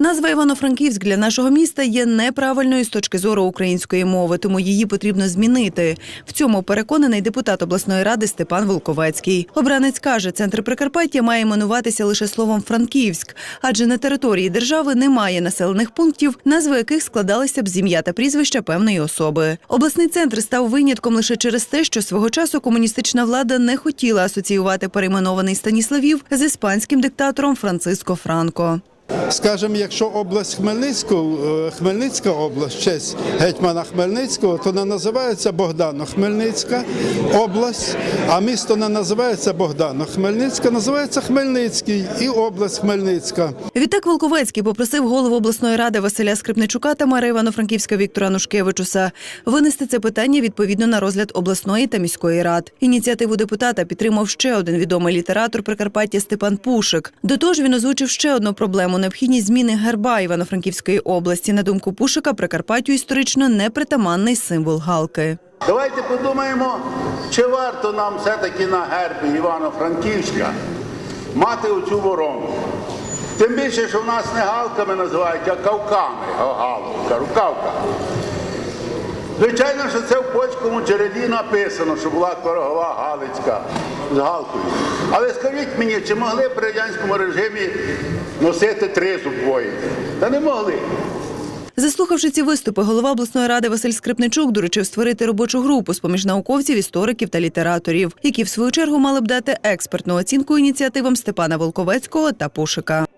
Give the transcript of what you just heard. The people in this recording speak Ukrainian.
Назва Івано-Франківськ для нашого міста є неправильною з точки зору української мови, тому її потрібно змінити. В цьому переконаний депутат обласної ради Степан Волковецький. Обранець каже, центр Прикарпаття має іменуватися лише словом Франківськ, адже на території держави немає населених пунктів, назви яких складалися б з ім'я та прізвища певної особи. Обласний центр став винятком лише через те, що свого часу комуністична влада не хотіла асоціювати перейменований Станіславів з іспанським диктатором Франциско Франко. Скажемо, якщо область Хмельницького, е, Хмельницька область, честь гетьмана Хмельницького, то не називається Богдано Хмельницька область, а місто не називається Богдано Хмельницька, називається Хмельницький і область Хмельницька. Відтак Волковецький попросив голову обласної ради Василя Скрипничука та мера Івано-Франківська Віктора Нушкевичуса винести це питання відповідно на розгляд обласної та міської рад. Ініціативу депутата підтримав ще один відомий літератор Прикарпаття Степан Пушик. До того ж, він озвучив ще одну проблему необхідність зміни герба Івано-Франківської області. На думку Пушика, Прикарпаттю історично непритаманний символ галки. Давайте подумаємо, чи варто нам все-таки на гербі Івано-Франківська мати оцю ворону. Тим більше, що в нас не галками називають, а кавками. Га- Галка, рукавка. Звичайно, що це в польському череді написано, що була корогова Галицька з галкою. Але скажіть мені, чи могли при радянському режимі носити тризуб воїни? Та не могли. Заслухавши ці виступи, голова обласної ради Василь Скрипничук доручив створити робочу групу з поміж науковців, істориків та літераторів, які в свою чергу мали б дати експертну оцінку ініціативам Степана Волковецького та Пушика.